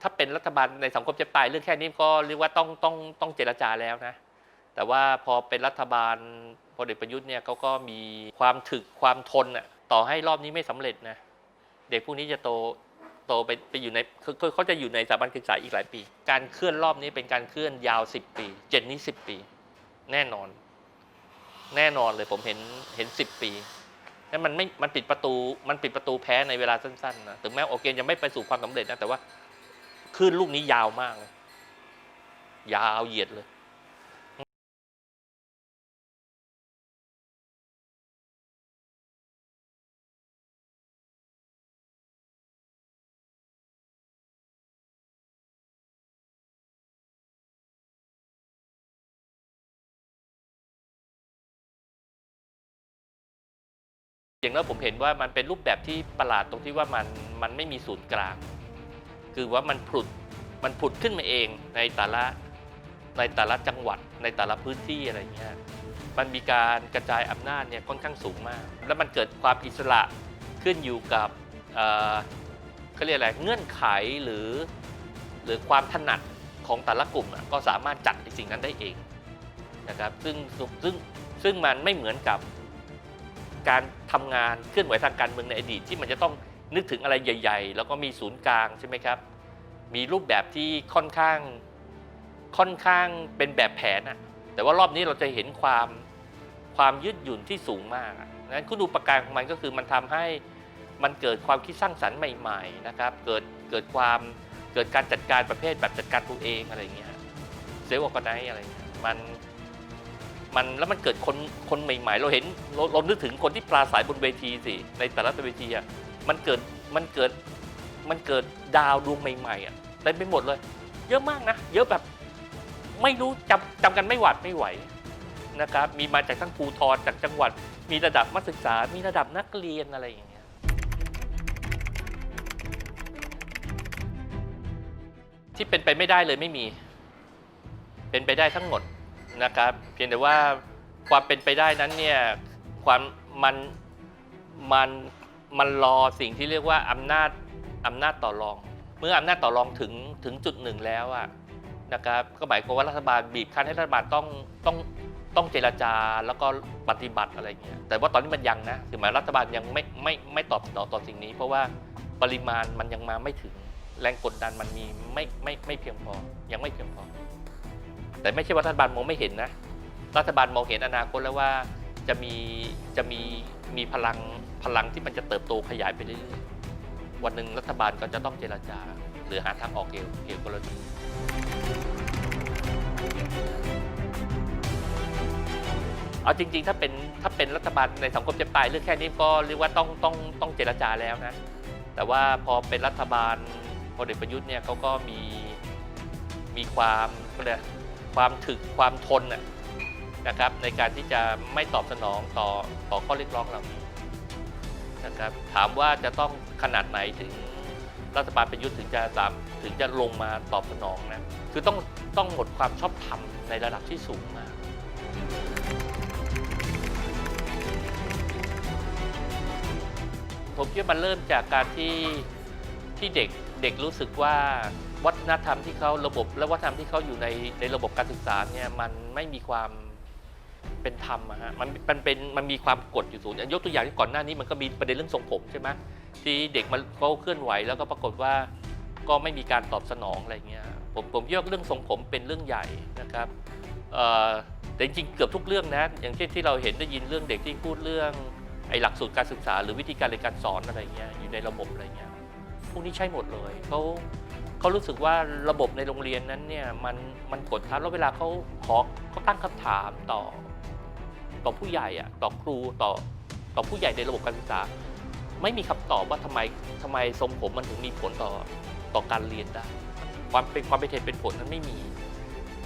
ถ้าเป็นรัฐบาลในสังคมจะตายเรื่องแค่นี้ก็เรียกว่าต้องต้องต้องเจรจาแล้วนะ แต่ว่าพอเป็นรัฐบาลพลเอกประยุทธ์เนี่ยเขาก็มีความถึกความทนอะต่อให้รอบนี้ไม่สำเร็จนะเด็กพวกนี้จะโตโตไปไปอยู่ในคือเขาจะอยู่ในสถาบันศึกษาอีกหลายปี การเคลื่อนรอบนี้เป็นการเคลื่อนยาว 10 ปี เจนนี้ 10 ปี แน่นอน แน่นอนเลยผมเห็นเห็น 10 ปีนั่นมันไม่มันปิดประตูมันปิดประตูแพ้ในเวลาสั้นๆนะถึงแม้โอเคยังไม่ไปสู่ความสำเร็จนะแต่ว่า คลื่นลูกนี้ยาวมากเลยยาวเหยียดเลยอย่างนั้นผมเห็นว่ามันเป็นรูปแบบที่ประหลาดตรงที่ว่ามันมันไม่มีศูนย์กลาง คือว่ามันผุดมันผุดขึ้นมาเองในแต่ละในแต่ละจังหวัดในแต่ละพื้นที่อะไรเงี้ยมันมีการกระจายอำนาจเนี่ยค่อนข้างสูงมาก แล้วมันเกิดความอิสระขึ้นอยู่กับเอ่อเขาเรียกอะไรเงื่อนไขหรือ หรือความถนัดของแต่ละกลุ่มอะก็สามารถจัดในสิ่งนั้นได้เองนะครับซึ่งซึ่งซึ่งมันไม่เหมือนกับการทำงานเคลื่อนไหวทางการเมืองในอดีตที่มันจะต้อง นึกถึงอะไรใหญ่ ๆ แล้วก็มีศูนย์กลางใช่ไหมครับ มีรูปแบบที่ค่อนข้างค่อนข้างเป็นแบบแผนอะแต่ว่ารอบนี้เราจะเห็นความความยืดหยุ่นที่สูงมากนั้นคุณดูประการของมันก็คือมันทำให้มันเกิดความคิดสร้างสรรค์ใหม่ๆนะครับเกิดเกิดความเกิดการจัดการประเภทแบบจัดการตัวเองอะไรอย่างเงี้ยเซลล์ออกไนอะไรเงี้ยมันมันแล้วมันเกิดคนคนใหม่ๆ เราเห็นเราเรานึกถึงคนที่ปราศัยบนเวทีสิในแต่ละเวทีอะ มันเกิดมันเกิดมันเกิดดาวดวงใหม่ๆอะเต็มไปหมดเลย เยอะมากนะ เยอะแบบไม่รู้จำจำกันไม่หวัดไม่ไหวนะครับ มีมาจากทั้งภูทรจากจังหวัด มีระดับมัธยศึกษา มีระดับนักเรียนอะไรอย่างเงี้ย ที่เป็นไปไม่ได้เลยไม่มี เป็นไปได้ทั้งหมดนะครับ เพียงแต่ว่าความเป็นไปได้นั้นเนี่ยความมันมัน มันรอสิ่งที่เรียกว่าอำนาจอำนาจต่อรอง เมื่ออำนาจต่อรองถึงถึงจุดหนึ่งแล้วอะนะครับก็หมายความว่ารัฐบาลบีบคั้นให้รัฐบาลต้องต้องต้องเจรจาแล้วก็ปฏิบัติอะไรเงี้ยแต่ว่าตอนนี้มันยังนะคือหมายรัฐบาลยังไม่ไม่ไม่ตอบสนองต่อสิ่งนี้ เพราะว่าปริมาณมันยังมาไม่ถึงแรงกดดันมันมีไม่ไม่ไม่เพียงพอยังไม่เพียงพอ แต่ไม่ใช่ว่ารัฐบาลมองไม่เห็นนะ รัฐบาลมองเห็นอนาคตแล้วว่าจะมีจะมีมีพลัง พลังที่มันจะเติบโตขยายไปเรื่อยๆ วันหนึ่งรัฐบาลก็จะต้องเจรจา หรือหาทางออกเกี่ยวเกี่ยวกับกรณีเอาจริง ๆ ถ้าเป็นถ้าเป็นรัฐบาลในสังคมจะตายเรื่องแค่นี้ก็เรียกว่าต้องต้องต้องเจรจาแล้วนะ แต่ว่าพอเป็นรัฐบาลพลเอกประยุทธ์เนี่ยเขาก็มีมีความเขาเรียกความถึกความทนนะนะครับในการที่จะไม่ตอบสนองต่อต่อข้อเรียกร้องเหล่านี้ นะครับถามว่าจะต้องขนาดไหนถึงรัฐบาลประยุทธ์ถึงจะสามถึงจะลงมาตอบสนองนะคือต้องต้องหมดความชอบธรรมในระดับที่สูงมากผมคิดว่ามันเริ่มจากการที่ที่เด็กเด็กรู้สึกว่าวัฒนธรรมที่เขาระบบ และวัฒนธรรมที่เขาอยู่ในในระบบการศึกษาเนี่ยมันไม่มีความ เป็นธรรมอะฮะมันมันเป็นมันมีความกดอยู่สูงยกตัวอย่างที่ก่อนหน้านี้มันก็มีประเด็นเรื่องทรงผมใช่ไหมที่เด็กมันเขาเคลื่อนไหวแล้วก็ปรากฏว่าก็ไม่มีการตอบสนองอะไรเงี้ยผมผมคิดว่าเรื่องทรงผมเป็นเรื่องใหญ่นะครับแต่จริงเกือบทุกเรื่องนะ อย่างเช่นที่เราเห็นได้ยินเรื่องเด็กที่พูดเรื่องไอ้หลักสูตรการศึกษา หรือวิธีการเรียนการสอนอะไรเงี้ยอยู่ในระบบอะไรเงี้ยพวกนี้ใช่หมดเลยเขาเขารู้สึกว่าระบบในโรงเรียนนั้นเนี่ยมันมันกดทับแล้วเวลาเขาขอเขาตั้งคำถามต่อ ต่อผู้ใหญ่อะต่อครูต่อต่อผู้ใหญ่ในระบบการศึกษา ไม่มีคำตอบว่าทำไมทำไมทรงผมมันถึงมีผลต่อต่อการเรียนได้ความเป็นความเป็นเหตุเป็นผลนั้นไม่มี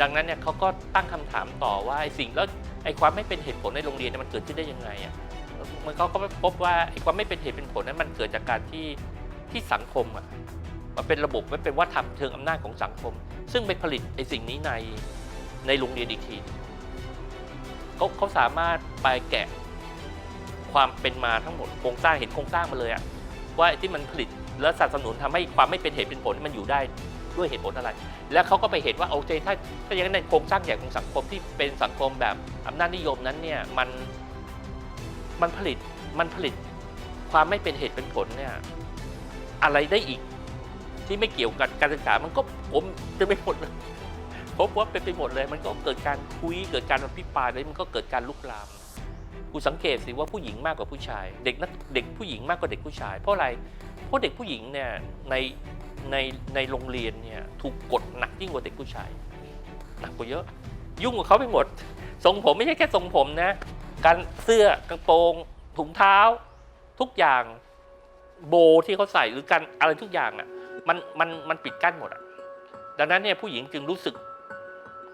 ดังนั้นเนี่ยเขาก็ตั้งคำถามต่อว่าไอ้สิ่งแล้วไอ้ความไม่เป็นเหตุผลในโรงเรียนเนี่ยมันเกิดขึ้นได้ยังไงอะมันเขาก็พบว่าไอ้ความไม่เป็นเหตุเป็นผลนั้นมันเกิดจากการที่ที่สังคมอะมันเป็นระบบมันเป็นวัฒนธรรมเชิงอำนาจของสังคม ซึ่งไปผลิตไอ้สิ่งนี้ในในโรงเรียนอีกที เขาเขาสามารถไปแกะความเป็นมาทั้งหมดโครงสร้างเห็นโครงสร้างมาเลยอะว่าที่มันผลิตและสนับสนุนทำให้ความไม่เป็นเหตุเป็นผลมันอยู่ได้ด้วยเหตุผลอะไร แล้วเขาก็ไปเห็นว่าโอเคถ้าถ้าอย่างนั้นในโครงสร้างใหญ่ของสังคมที่เป็นสังคมแบบอำนาจนิยมนั้นเนี่ยมันมันผลิตมันผลิตความไม่เป็นเหตุเป็นผลเนี่ยอะไรได้อีกที่ไม่เกี่ยวกับการศึกษามันก็ผมจะไปหมดเลย พบว่าเป็นไปหมดเลย มันก็เกิดการคุยเกิดการอภิปรายแล้วมันก็เกิดการลุกลามกูสังเกตสิว่าผู้หญิงมากกว่าผู้ชาย เด็กนักเด็กผู้หญิงมากกว่าเด็กผู้ชาย เพราะอะไรเพราะเด็กผู้หญิงเนี่ยในในในโรงเรียนเนี่ยถูกกดหนักยิ่งกว่าเด็กผู้ชายหนักกว่าเยอะ ยุ่งกับเขาไปหมดทรงผมไม่ใช่แค่ทรงผมนะ การเสื้อกระโปรงถุงเท้า ทุกอย่างโบที่เขาใส่หรือการอะไรทุกอย่างอะมันมันมันปิดกั้นหมดอะดังนั้นเนี่ยผู้หญิงจึงรู้สึก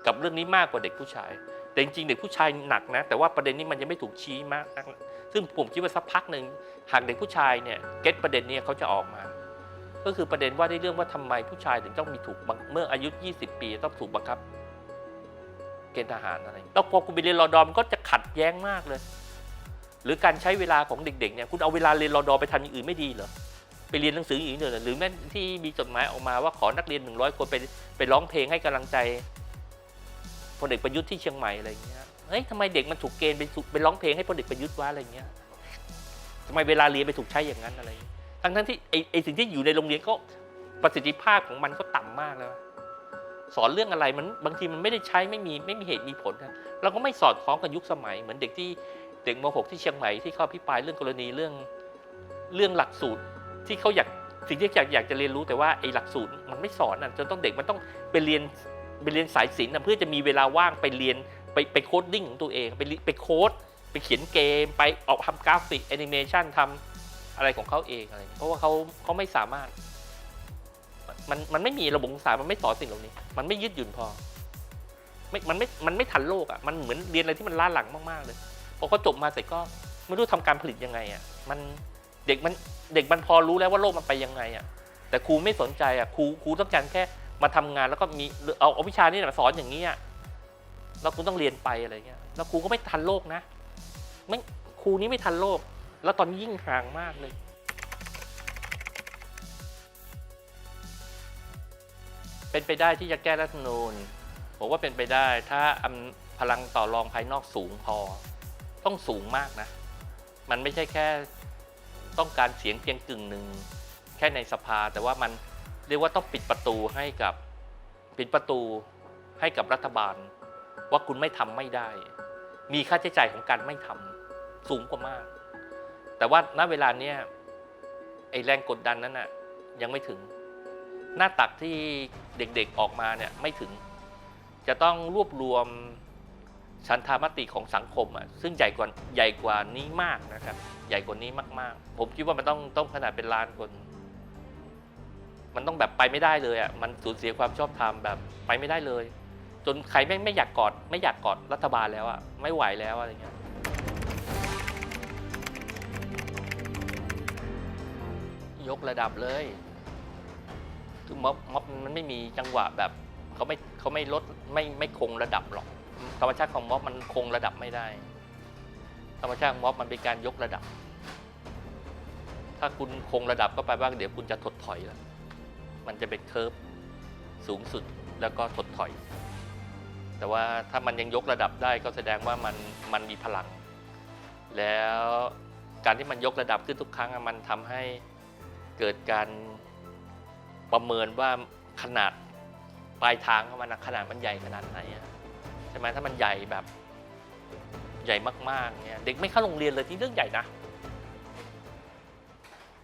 กับเรื่องนี้มากกว่าเด็กผู้ชาย แต่จริงๆเด็กผู้ชายหนักนะ แต่ว่าประเด็นนี้มันยังไม่ถูกชี้มากนักซึ่งผมคิดว่าสักพักหนึ่งหากเด็กผู้ชายเนี่ยเก็ตประเด็นนี้เขาจะออกมา ก็คือประเด็นว่าในเรื่องว่าทำไมผู้ชายถึงต้องมีถูกเมื่ออายุ 20 ปีต้องถูกบังคับเกณฑ์ทหารอะไรแล้วพอคุณไปเรียนรอดอมก็จะขัดแย้งมากเลย หรือการใช้เวลาของเด็กๆเนี่ยคุณเอาเวลาเรียนรอดอไปทำอย่างอื่นไม่ดีเหรอไปเรียนหนังสืออย่างอื่นหรอหรือแม้ที่มีจดหมายออกมาว่าขอนักเรียน 100 คนไปไปร้องเพลงให้กำลังใจ พลเอกประยุทธ์ที่เชียงใหม่อะไรอย่างเงี้ยเฮ้ยทำไมเด็กมันถูกเกณฑ์ไปไปร้องเพลงให้พลเอกประยุทธ์วะอะไรอย่างเงี้ยทำไมเวลาเรียนไปถูกใช้อย่างนั้นอะไร ทั้งทั้งที่ไอไอสิ่งที่อยู่ในโรงเรียนก็ประสิทธิภาพของมันก็ต่ำมากแล้ว สอนเรื่องอะไรมันบางทีมันไม่ได้ใช้ไม่มีไม่มีเหตุมีผลนะเราก็ไม่สอดคล้องกับยุคสมัย เหมือนเด็กที่เด็กม .6 ที่เชียงใหม่ที่เขาพิปรายเรื่องกรณีเรื่องเรื่องหลักสูตรที่เขาอยากสิ่งที่อยากอยากจะเรียนรู้แต่ว่าไอ้หลักสูตรมันไม่สอนอะจนต้องเด็กมันต้องไปเรียน ไปเรียนสายศิลป์นะเพื่อจะมีเวลาว่างไปเรียนไปไปโคดดิ้งของตัวเองไปไปโค้ดไปเขียนเกม ไปออกทำกราฟิกแอนิเมชันทำอะไรของเขาเองอะไร เพราะว่าเขาเขาไม่สามารถ มันมันไม่มีระบบศึกษามันไม่สอนสิ่งเหล่านี้ มันไม่ยืดหยุ่นพอไม่มันไม่มันไม่ทันโลกอะมันเหมือนเรียนอะไรที่มันล้าหลังมากๆเลยพอเขาจบมาเสร็จก็ไม่รู้ทำการผลิตยังไงอะมันเด็กมันเด็กมันพอรู้แล้วว่าโลกมันไปยังไงอะแต่ครูไม่สนใจอะครูครูต้องการแค่ มาทำงานแล้วก็มีเอาเอาวิชานี้มาสอนอย่างนี้แล้วคุณต้องเรียนไปอะไรเงี้ยแล้วครูก็ไม่ทันโลกนะไม่ครูนี้ไม่ทันโลก แล้วตอนนี้ยิ่งห่างมากเลยเป็นไปได้ที่จะแก้รัฐธรรมนูญผมว่าเป็นไปได้ถ้าอำพลังต่อรองภายนอกสูงพอ ต้องสูงมากนะ มันไม่ใช่แค่ต้องการเสียงเพียงกึ่งหนึ่งแค่ในสภา แต่ว่ามัน เรียกว่าต้องปิดประตูให้กับปิดประตูให้กับรัฐบาล ว่าคุณไม่ทำไม่ได้ มีค่าใช้จ่ายของการไม่ทำสูงกว่ามาก แต่ว่าณเวลาเนี้ยไอแรงกดดันนั้นน่ะยังไม่ถึง หน้าตักที่เด็กๆออกมาเนี่ยไม่ถึง จะต้องรวบรวมฉันทามติของสังคมอะซึ่งใหญ่กว่าใหญ่กว่านี้มากนะครับ ใหญ่กว่านี้มาก ๆ ผมคิดว่ามันต้องต้องขนาดเป็นล้านคน มันต้องแบบไปไม่ได้เลยอะมันสูญเสียความชอบธรรมแบบไปไม่ได้เลย จนใครไม่ไม่อยากกอดไม่อยากกอดรัฐบาลแล้วอะไม่ไหวแล้วอะไรเงี้ยยกระดับเลยคือม็อบม็อบมันไม่มีจังหวะแบบเขาไม่เขาไม่ลดไม่ไม่คงระดับหรอกธรรมชาติของม็อบมันคงระดับไม่ได้ ธรรมชาติของม็อบมันเป็นการยกระดับ ถ้าคุณคงระดับก็แปลว่าเดี๋ยวคุณจะถดถอยแล้ว มันจะเป็นเคิร์ฟสูงสุดแล้วก็ถดถอย แต่ว่าถ้ามันยังยกระดับได้ก็แสดงว่ามันมันมีพลัง แล้วการที่มันยกระดับขึ้นทุกครั้งมันทำให้เกิดการประเมินว่าขนาดปลายทางของมันขนาดมันใหญ่ขนาดไหนใช่ไหมถ้ามันใหญ่แบบใหญ่มากๆเนี่ยเด็กไม่เข้าโรงเรียนเลยที่เรื่องใหญ่นะ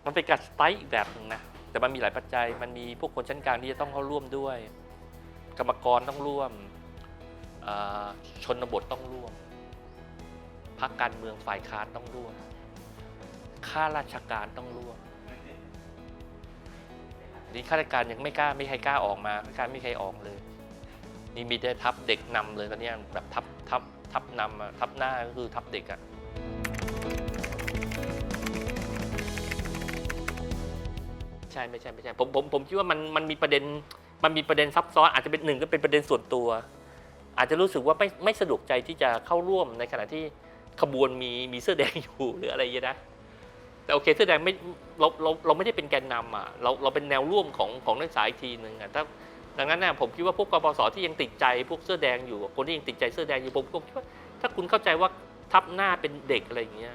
มันเป็นการสไตล์อีกแบบหนึ่งนะ แต่มันมีหลายปัจจัย มันมีพวกคนชั้นกลางที่จะต้องเข้าร่วมด้วย กรรมกรต้องร่วมชนบทต้องร่วมพรรคการเมืองฝ่ายค้านต้องร่วมข้าราชการต้องร่วมนี่ข้าราชการยังไม่กล้าไม่ใครกล้าออกมาข้าราชการไม่ใครออกเลย นี่มีแต่ทับเด็กนำเลยตอนนี้แบบทับทับทับนำอะทับหน้าก็คือทับเด็กอะ ใช่ไม่ใช่ไม่ใช่ผมผมผมคิดว่ามันมันมีประเด็นมันมีประเด็นซับซ้อนอาจจะเป็นหนึ่งก็เป็นประเด็นส่วนตัว อาจจะรู้สึกว่าไม่ไม่สะดวกใจที่จะเข้าร่วมในขณะที่ขบวนมีมีเสื้อแดงอยู่หรืออะไรอย่างเงี้นะแต่โอเคเสื้อแดงไม่เราเราเราไม่ได้เป็นแกนนำอะเราเราเป็นแนวร่วมของของนักศึกษาอีกทีหนึ่งอะถ้าดังนั้นเนี่ยผมคิดว่าพวกกปสที่ยังติดใจพวกเสื้อแดงอยู่คนที่ยังติดใจเสื้อแดงอยู่ผมผมคิดว่าถ้าคุณเข้าใจว่าทับหน้าเป็นเด็กอะไรอย่างเงี้ย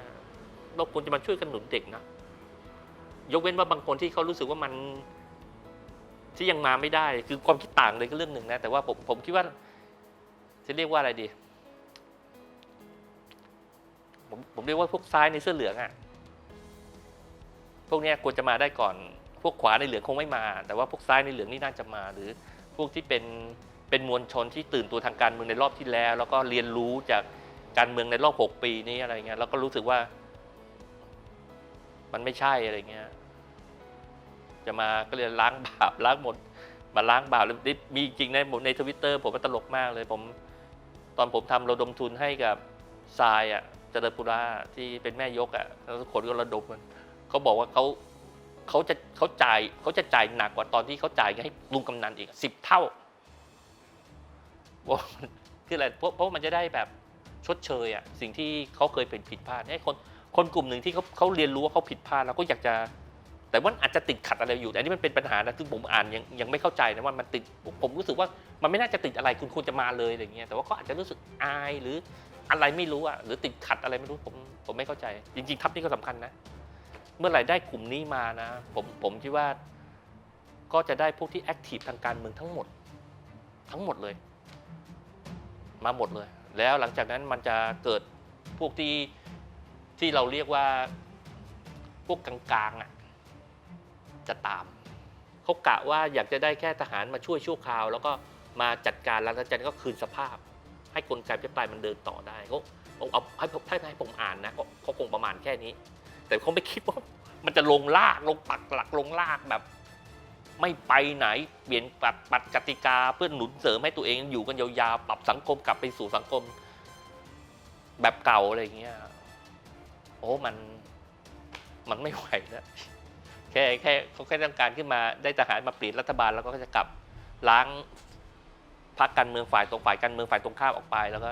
เราควรจะมาช่วยกันหนุนเด็กนะ ยกเว้นว่าบางคนที่เขารู้สึกว่ามันที่ยังมาไม่ได้ คือความคิดต่างเลยก็เรื่องหนึ่งนะ แต่ว่าผมผมคิดว่าจะเรียกว่าอะไรดี ผมผมเรียกว่าพวกซ้ายในเสื้อเหลืองอะ่ะ พวกนี้ควรจะมาได้ก่อน พวกขวาในเหลืองคงไม่มา แต่ว่าพวกซ้ายในเหลืองนี่น่าจะมา หรือพวกที่เป็นเป็นมวลชนที่ตื่นตัวทางการเมืองในรอบที่แล้ว แล้วก็เรียนรู้จากการเมืองในรอบหกปีนี้อะไรเงี้ยแล้วก็รู้สึกว่า มันไม่ใช่อะไรเงี้ยจะมาก็เลยล้างบาปล้างหมด มาล้างบาปแล้วนี่มีจริงในผมในทวิตเตอร์ผมมันตลกมากเลยผม ตอนผมทำระดมทุนให้กับทรายอะเจริญปุระที่เป็นแม่ยกอะแล้วคนก็ระดมมันเขาบอกว่าเขาเขาจะเขาจ่ายเขาจะจ่ายหนักกว่าตอนที่เขาจ่ายให้ลุงกำนันอีกสิบเท่าว่าคืออะไรเพราะเพราะมันจะได้แบบชดเชยอะสิ่งที่เขาเคยเป็นผิดพลาดให้คน คนกลุ่มหนึ่งที่เขาเขาเรียนรู้ว่าเขาผิดพลาดแล้วก็อยากจะ แต่ว่าอาจจะติดขัดอะไรอยู่แต่อันนี้มันเป็นปัญหานะซึ่งผมอ่านยังยังไม่เข้าใจนะว่ามันติดผมรู้สึกว่ามันไม่น่าจะติดอะไรคุณควรจะมาเลยอะไรเงี้ยแต่ว่าก็อาจจะรู้สึกอายหรืออะไรไม่รู้อะหรือติดขัดอะไรไม่รู้ผมผมไม่เข้าใจ จริง ๆ ทัพนี่ก็สำคัญนะ เมื่อไหร่ได้กลุ่มนี้มานะ ผมผมคิดว่า ก็จะได้พวกที่แอคทีฟทางการเมืองทั้งหมด ทั้งหมดเลย มาหมดเลย แล้วหลังจากนั้นมันจะเกิดพวกที่ ที่เราเรียกว่าพวกกลางๆอะจะตามเขากะว่าอยากจะได้แค่ทหารมาช่วยชั่วคราว แล้วก็มาจัดการแล้วหลังจากนั้นก็คืนสภาพ ให้กลไกพิปรายมันเดินต่อได้เขาเอาเอาให้ผมให้ให้ผมอ่านนะเขาคงประมาณแค่นี้ แต่เขาไม่คิดว่ามันจะลงลากลงปักหลักลงลากแบบ ไม่ไปไหน เปลี่ยนปรับปัดกติกาเพื่อหนุนเสริมให้ตัวเองอยู่กันยาวๆปรับสังคมกลับไปสู่สังคม แบบเก่าอะไรอย่างเงี้ย อ้มันมันไม่ไหวแล้วแค่แค่เขาแค่ต้องการขึ้นมาได้ทหารมาเปลี่ยนรัฐบาลแล้วก็จะกลับล้างพรรคการเมืองฝ่ายตรงฝ่ายการเมืองฝ่ายตรงข้ามออกไปแล้วก็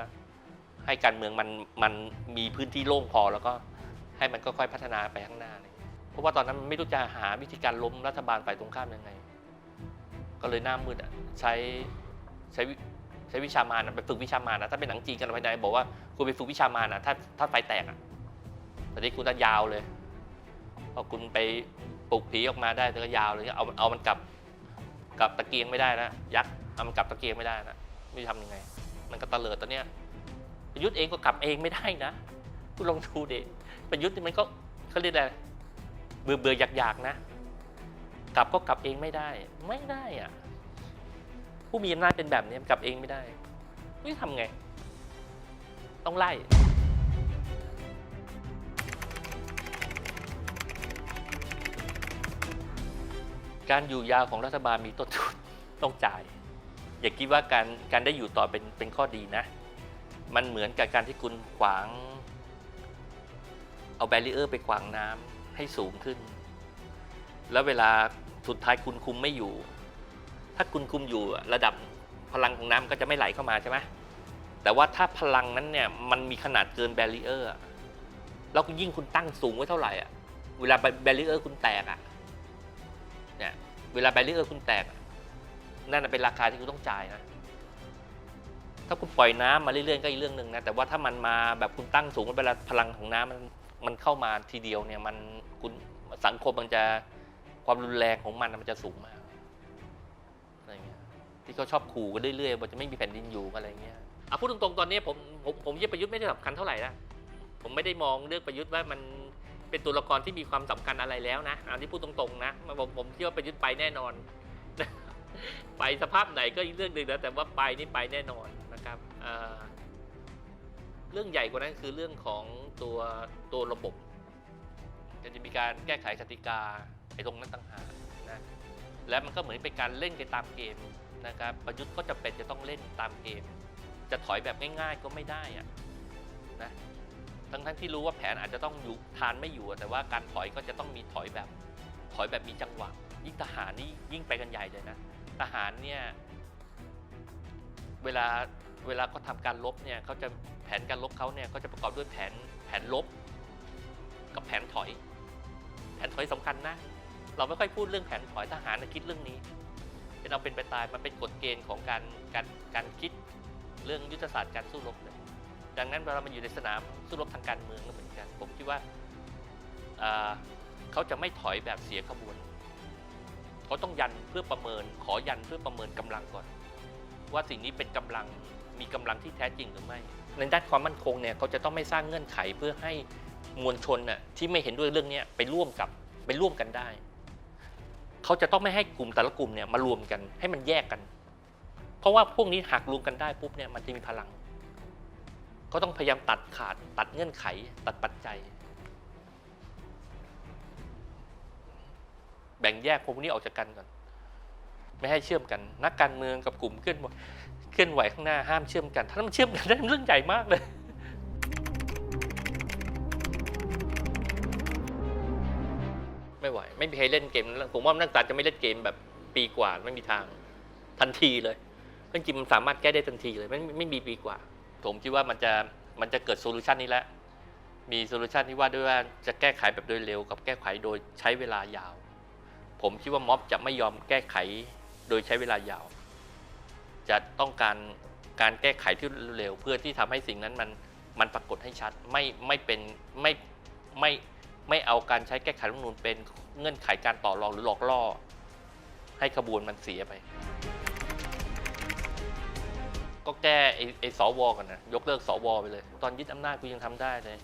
ให้การเมืองมันมันมีพื้นที่โล่งพอแล้วก็ให้มันก็ค่อยพัฒนาไปข้างหน้าเงี้ยเพราะว่าตอนนั้นมันไม่รู้จะหาวิธีการล้มรัฐบาลฝ่ายตรงข้ามยังไง ก็เลยหน้ามืดอะใช้ใช้ใช้วิชามานะไปฝึกวิชามานนะถ้าเป็นหนังจีนกันภายในบอกว่าคุณไปฝึกวิชามานะถ้าถ้าไฟแตกอะ แต่นี่คุณจะยาวเลยพอคุณไปปลุกผีออกมาได้ก็ยาวเลยเอาเอามันกลับกลับตะเกียงไม่ได้นะยักษ์เอามันกลับตะเกียงไม่ได้นะไม่ทำยังไง มันก็ตะเลิดตอนเนี้ยประยุทธ์เองก็กลับเองไม่ได้นะคุณลองดูดิประยุทธ์นี่มันก็เขาเรียกอะไรเบื่อเบื่ออยากอยากๆนะ กลับก็กลับเองไม่ได้ ไม่ได้อะผู้มีอำนาจเป็นแบบนี้กลับเองไม่ได้ไม่ทำไง ต้องไล่ การอยู่ยาวของรัฐบาลมีต้นทุนต้องจ่าย อย่าคิดว่าการการได้อยู่ต่อเป็นเป็นข้อดีนะ มันเหมือนกับการที่คุณขวาง เอาแบรีเออร์ไปขวางน้ำให้สูงขึ้น แล้วเวลาสุดท้ายคุณคุมไม่อยู่ ถ้าคุณคุมอยู่ระดับพลังของน้ำก็จะไม่ไหลเข้ามาใช่ไหมแต่ว่าถ้าพลังนั้นเนี่ยมันมีขนาดเกินแบรีเออร์แล้วยิ่งคุณตั้งสูงไว้เท่าไหร่อะเวลาแบรีเออร์คุณแตกอะ เวลาแบร r เออร์คุณแตก นั่นเป็นราคาที่คุณต้องจ่ายนะ ถ้าคุณปล่อยน้ำมาเรื่อยๆก็อีกเรื่องหนึ่งนะ แต่ว่าถ้ามันมาแบบคุณตั้งสูงเวลาพลังของน้ำมันมันเข้ามาทีเดียวเนี่ยมันคุณสังคมมันจะความรุนแรงของมันมันจะสูงมากอะไรเงี้ยที่เขาชอบขู่กันเรื่อยๆว่าจะไม่มีแผ่นดินอยู่อะไรเงี้ยอะพูดตรงๆตอนนี้ผมผมผมยึดประยุทธ์ไม่ได้สำคัญเท่าไหร่นะผมไม่ได้มองเรื่องประยุทธ์ว่ามัน เป็นตัวละครที่มีความสำคัญอะไรแล้วนะอันนี้พูดตรงๆนะผมผมคิดว่าประยุทธ์ไปแน่นอน ไปสภาพไหนก็อีกเรื่องหนึ่งนะแต่ว่าไปนี่ไปแน่นอนนะครับเเรื่องใหญ่กว่านั้นคือเรื่องของตัวตัวระบบจะมีการแก้ไขกติกาไอ้ตรงนั้นต่างหากนะและมันก็เหมือนเป็นการเล่นกันตามเกมนะครับประยุทธ์ก็จะเป็นจะต้องเล่นตามเกม จะถอยแบบง่าย ๆก็ไม่ได้อะนะ ทั้งทั้งที่รู้ว่าแผนอาจจะต้องอยู่ทานไม่อยู่ แต่ว่าการถอยก็จะต้องมีถอยแบบ ถอยแบบมีจังหวะ ยิ่งทหารนี่ยิ่งไปกันใหญ่เลยนะ ทหารเนี่ยเวลาเวลาเขาทำการลบเนี่ยเขาจะแผนการลบเขาเนี่ยเขาจะประกอบด้วยแผนแผนลบ กับแผนถอย แผนถอยสำคัญนะ เราไม่ค่อยพูดเรื่องแผนถอยทหารนะคิดเรื่องนี้เป็นเอาเป็นไปตายมันเป็นกฎเกณฑ์ของการการการคิดเรื่องยุทธศาสตร์การสู้รบเลย ดังนั้นเวลามันอยู่ในสนามสู้รบทางการเมืองก็เหมือนกัน ผมคิดว่าเขาจะไม่ถอยแบบเสียขบวน เขาต้องยันเพื่อประเมิน ขอยันเพื่อประเมินกำลังก่อน ว่าสิ่งนี้เป็นกำลังมีกำลังที่แท้จริงหรือไม่ ในด้านความมั่นคงเนี่ยเขาจะต้องไม่สร้างเงื่อนไขเพื่อให้มวลชนน่ะที่ไม่เห็นด้วยเรื่องนี้ไปร่วมกับไปร่วมกันได้ เขาจะต้องไม่ให้กลุ่มแต่ละกลุ่มเนี่ยมารวมกันให้มันแยกกัน เพราะว่าพวกนี้หากรวมกันได้ปุ๊บเนี่ยมันจะมีพลัง ก็ต้องพยายามตัดขาดตัดเงื่อนไข ตัดปัจจัย แบ่งแยกพวกนี้ออกจากกันก่อน ไม่ให้เชื่อมกัน นักการเมืองกับกลุ่มเคลื่อนไหวเคลื่อนไหวข้างหน้าห้ามเชื่อมกัน ถ้ามันเชื่อมกันได้มันเรื่องใหญ่มากเลยไม่ไหวไม่มีใครเล่นเกมผมว่านักศึกษาจะไม่เล่นเกมแบบปีกว่าไม่มีทางทันทีเลยจริงๆมันสามารถแก้ได้ทันทีเลยไม่ไม่มีปีกว่า ผมคิดว่ามันจะมันจะเกิดโซลูชันนี้แล้วมีโซลูชันที่ว่าด้วยว่าจะแก้ไขแบบโดยเร็วกับแก้ไขโดยใช้เวลายาว ผมคิดว่าม็อบจะไม่ยอมแก้ไขโดยใช้เวลายาว จะต้องการการแก้ไขที่เร็วเพื่อที่ทำให้สิ่งนั้นมันมันปรากฏให้ชัดไม่ไม่เป็นไม่ไม่ไม่เอาการใช้แก้ไขรัฐมนูญเป็นเงื่อนไขการต่อรองหรือหลอกล่อ ให้ขบวนมันเสียไป ก็แก้ไอ้ไอ้สวก่อนนะยกเลิกสวไปเลย ตอนยึดอำนาจกูยังทำได้เลย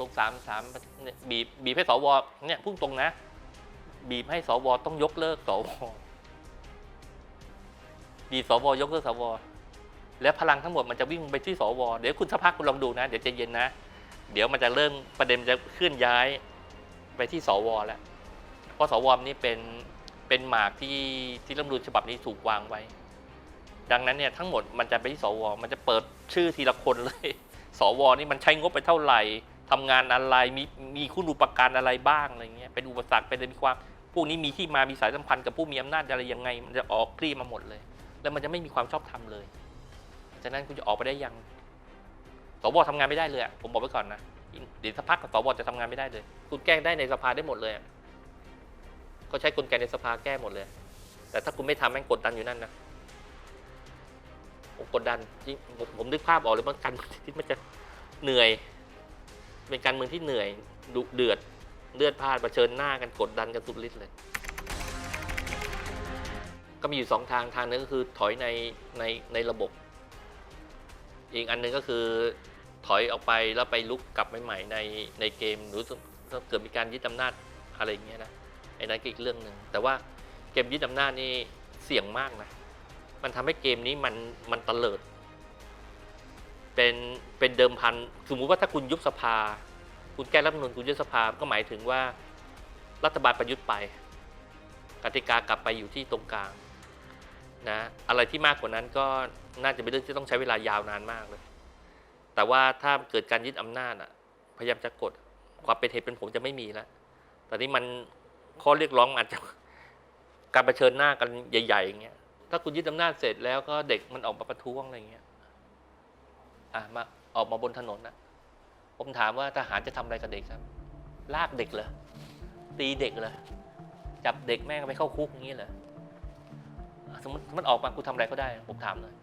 ลงสามสามเนี่ยบีบบีบให้สวเนี่ยพุ่งตรงนะ บีบให้สวต้องยกเลิกสวบีบสวยกเลิกสวแล้วพลังทั้งหมดมันจะวิ่งไปที่สวเดี๋ยวคุณสักพักคุณลองดูนะ เดี๋ยวใจเย็นนะ เดี๋ยวมันจะเริ่มประเด็นจะเคลื่อนย้ายไปที่สวแล้วเพราะสวนี่เป็นเป็นหมากที่ที่รัฐธรรมนูญฉบับนี้ถูกวางไว้ ดังนั้นเนี่ยทั้งหมดมันจะไปที่สว มันจะเปิดชื่อทีละคนเลย สวนี่มันใช้งบไปเท่าไหร่ทำงานอะไรมีมีคุณอุปการอะไรบ้างอะไรเงี้ยเป็นอุปสรรคเป็นมีความพวกนี้มีที่มามีสายสัมพันธ์กับผู้มีอำนาจอะไรยังไง มันจะออกคลี่มาหมดเลย แล้วมันจะไม่มีความชอบธรรมเลยฉะนั้นคุณจะออกไปได้ยังสวทำงานไม่ได้เลยผมบอกไว้ก่อนนะเดี๋ยวสักพักสวจะทำงานไม่ได้เลย คุณแก้ได้ในสภาได้หมดเลยก็ใช้กลไกในสภาแก้หมดเลย แต่ถ้าคุณไม่ทำแม่งกดดันอยู่นั่นนะ กดดันผมผมนึกภาพออกเลยว่าการเมืองที่มันจะเหนื่อย เป็นการเมืองที่เหนื่อยดุเดือดเลือดพลาดเผชิญหน้ากันกดดันกันสุดฤทธิ์เลย ก็มีอยู่สองทางทางหนึงก็คือถอยในในในระบบ อีกอันหนึงก็คือถอยออกไปแล้วไปลุกกลับใหม่ๆในในเกมหรือถ้าเกิดมีการยึดอำนาจอะไรอย่างเงี้ยนะไอ้นั่นก็อีกเรื่องหนึ่งแต่ว่าเกมยึดอำนาจนี่เสี่ยงมากนะ มันทำให้เกมนี้มันมันตะเลิด เป็นเป็นเดิมพันสมมุติว่าถ้าคุณยุบสภา คุณแก้รัฐมนูญคุณยุบสภาก็หมายถึงว่ารัฐบาลประยุทธ์ไป กติกากลับไปอยู่ที่ตรงกลางนะอะไรที่มากกว่านั้นก็น่าจะเป็นเรื่องที่ต้องใช้เวลายาวนานมากเลย แต่ว่าถ้าเกิดการยึดอำนาจอะ พยายามจะกดความเป็นเหตุเป็นผลจะไม่มีแล้วแต่นี่มันข้อเรียกร้องอาจจะการเผชิญหน้ากันใหญ่ๆอย่างเงี้ย ถ้าคุณยึดอำนาจเสร็จแล้วก็เด็กมันออกมาประท้วงอะไรเงี้ยอะมาออกมาบนถนนนะผมถามว่าทหารจะทำอะไรกับเด็กครับ ลากเด็กเหรอตีเด็กเหรอจับเด็กแม่งไปเข้าคุกอย่างนี้เหรอสมมติมันออกมากูทำอะไรก็ได้ ผมถามเลย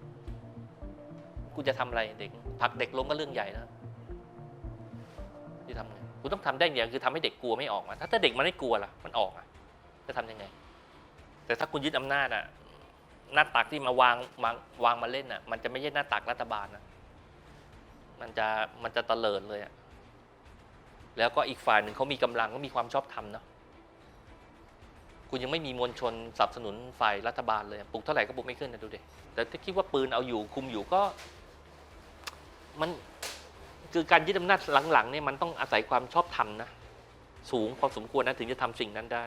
กูจะทำอะไรเด็กผลักเด็กลงก็เรื่องใหญ่แล้วจะทำไงกูต้องทำได้อย่างเดียคือทำให้เด็กกลัวไม่ออกมา ถ้าเด็กมันไม่กลัวล่ะมันออกอะจะทำยังไง แต่ถ้าคุณยึดอำนาจอะ หน้าตักที่มาวางมาวางมาเล่นอะ มันจะไม่ใช่หน้าตักรัฐบาลนะมันจะมันจะเตลิดเลยอะแล้วก็อีกฝ่ายหนึ่งเขามีกำลังเขามีความชอบธรรมเนาะคุณยังไม่มีมวลชนสนับสนุนฝ่ายรัฐบาลเลยปลุกเท่าไหร่ก็ปลุกไม่ขึ้นนะดูดิแต่ถ้าคิดว่าปืนเอาอยู่คุมอยู่ก็ มันคือการยึดอำนาจหลังๆเนี่ยมันต้องอาศัยความชอบธรรมนะสูงพอสมควรนะถึงจะทำสิ่งนั้นได้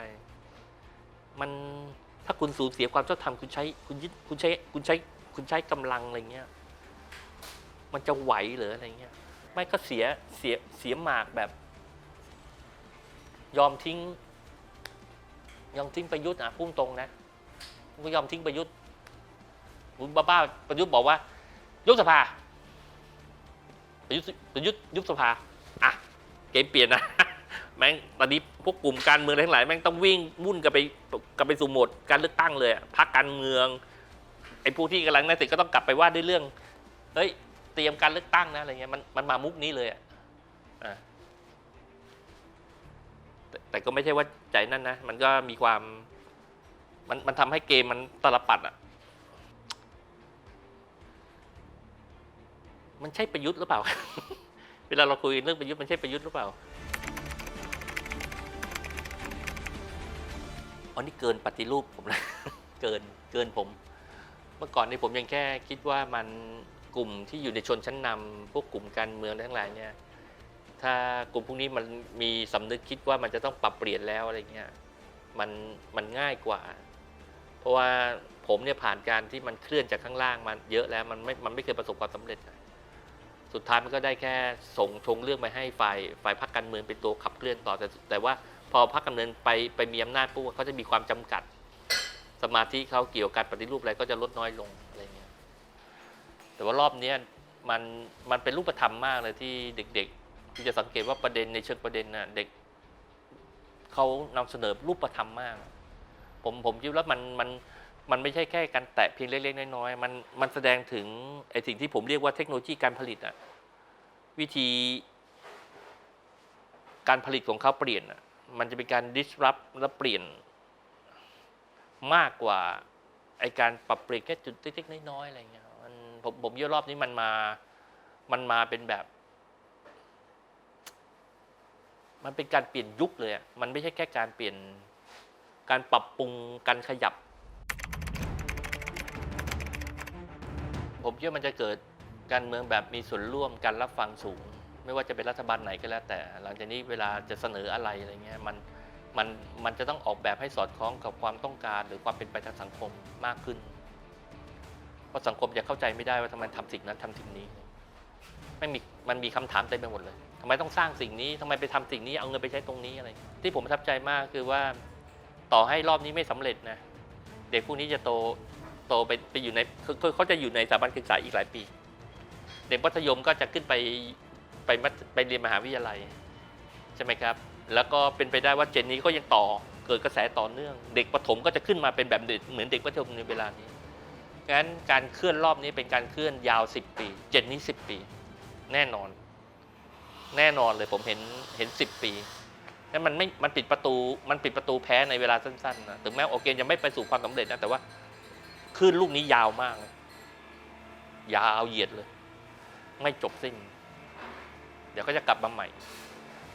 มัน ถ้าคุณสูญเสียความชอบธรรมคุณใช้คุณยึดคุณใช้คุณใช้คุณใช้กำลังอะไรเงี้ย มันจะไหวหรืออะไรเงี้ย ไม่ก็เสียเสียเสียหมากแบบ ยอมทิ้ง ยอมทิ้งประยุทธ์อะพุ่งตรงนะก็ยอมทิ้งประยุทธ์คุณบ้าบ้าๆประยุทธ์บอกว่า ยุบสภาประยุทธ์ประยุทธ์ยุบสภาอะเกมเปลี่ยนนะ แม่งตอนนี้พวกกลุ่มการเมืองทั้งหลายแม่งต้องวิ่งวุ่นกันไปกันไปสู่โหมดการเลือกตั้งเลยพรรคการเมืองไอ้ผู้ที่กำลังนั่นเสร็จก็ต้องกลับไปว่าด้วยเรื่องเฮ้ยเตรียมการเลือกตั้งนะอะไรเงี้ยมันมันมามุกนี้เลยอะแต่แต่ก็ไม่ใช่ว่าใจนั่นนะ มันก็มีความ มันมันทำให้เกมมันตลปัดอะ มันใช่ประยุทธ์หรือเปล่า เวลาเราคุยเรื่องประยุทธ์มันใช่ประยุทธ์หรือเปล่า อันนี้เกินปฏิรูปผมนะเกินเกินผม เมื่อก่อนนี่ผมยังแค่คิดว่ามันกลุ่มที่อยู่ในชนชั้นนำพวกกลุ่มการเมืองทั้งหลายเนี่ยถ้ากลุ่มพวกนี้มันมีสำนึกคิดว่ามันจะต้องปรับเปลี่ยนแล้วอะไรเงี้ยมันมันง่ายกว่า เพราะว่าผมเนี่ยผ่านการที่มันเคลื่อนจากข้างล่างมาเยอะแล้วมันไม่มันไม่เคยประสบความสำเร็จ สุดท้ายมันก็ได้แค่ส่งชงเรื่องไปให้ฝ่ายฝ่ายพรรคการเมืองเป็นตัวขับเคลื่อนต่อแต่แต่ว่า พอพรรคการเมืองไปไปมีอำนาจปุ๊บเขาจะมีความจำกัด สมาธิเขาเกี่ยวกับปฏิรูปอะไรก็จะลดน้อยลงอะไรเงี้ยแต่ว่ารอบนี้มันมันเป็นรูปธรรมมากเลยที่เด็กๆที่จะสังเกตว่าประเด็นในเชิงประเด็นน่ะเด็กเขานำเสนอรูปธรรมมาก ผมผมคิดว่ามันมันมันไม่ใช่แค่การแตะเพียงเล็กๆน้อยๆมันมันแสดงถึงไอ้สิ่งที่ผมเรียกว่าเทคโนโลยีการผลิตอะวิธี การผลิตของเขาเปลี่ยนอะ มันจะเป็นการ disrupt และเปลี่ยนมากกว่าไอการปรับเปลี่ยนแค่จุดเล็กๆน้อยๆอะไรเงี้ยมันผมผมเยอะรอบนี้มันมา มันมาเป็นแบบ มันเป็นการเปลี่ยนยุคเลยอะมันไม่ใช่แค่การเปลี่ยน การปรับปรุงการขยับ ผมคิดว่ามันจะเกิดการเมืองแบบมีส่วนร่วมการรับฟังสูง ไม่ว่าจะเป็นรัฐบาลไหนก็แล้ว แต่ หลังจากนี้เวลาจะเสนออะไรอะไรเงี้ยมันมันมันจะต้องออกแบบให้สอดคล้องกับความต้องการหรือความเป็นไปทางสังคมมากขึ้น เพราะสังคมจะเข้าใจไม่ได้ว่าทำไมทำสิ่งนั้นทำสิ่งนี้ ไม่มีมันมีคำถามเต็มไปหมดเลยทำไมต้องสร้างสิ่งนี้ทำไมไปทำสิ่งนี้เอาเงินไปใช้ตรงนี้อะไร ที่ผมประทับใจมากคือว่าต่อให้รอบนี้ไม่สำเร็จนะเด็กพวกนี้จะโตโตไปไปอยู่ในคือเขาจะอยู่ในสถาบันศึกษาอีกหลายปี เด็กมัธยมก็จะขึ้นไป ไปมัธไปเรียนมหาวิทยาลัยใช่ไหมครับ แล้วก็เป็นไปได้ว่าเจนนี้ก็ยังต่อเกิดกระแสต่อเนื่อง เด็กประถมก็จะขึ้นมาเป็นแบบเด็กเหมือนเด็กประถมในเวลานี้งั้นการเคลื่อนรอบนี้เป็นการเคลื่อนยาว 10 ปี เจนนี้ 10 ปี แน่นอน แน่นอนเลยผมเห็นเห็น 10 ปีนั่นมันไม่มันปิดประตูมันปิดประตูแพ้ในเวลาสั้นๆนะถึงแม้โอเคยังไม่ไปสู่ความสำเร็จนะแต่ว่าคลื่นลูกนี้ยาวมาก ยาวเหยียดเลย ไม่จบสิ้น เดี๋ยวก็จะกลับมาใหม่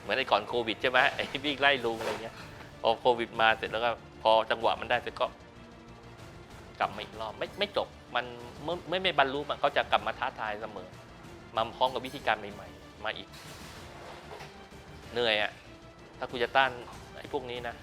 เหมือนไอ้ก่อนโควิดใช่ไหมไอ้วิ่งไล่ลุงอะไรเงี้ยพอโควิดมาเสร็จแล้วก็พอจังหวะมันได้เสร็จก็กลับมาอีกรอบไม่ไม่จบมันไม่ไม่ไมบรรลุมันเขาจะกลับมาท้าทายเสมอมาพร้อมกับวิธีการใหม่ๆมาอีก เหนื่อยอะถ้าคุณจะต้านไอ้พวกนี้นะ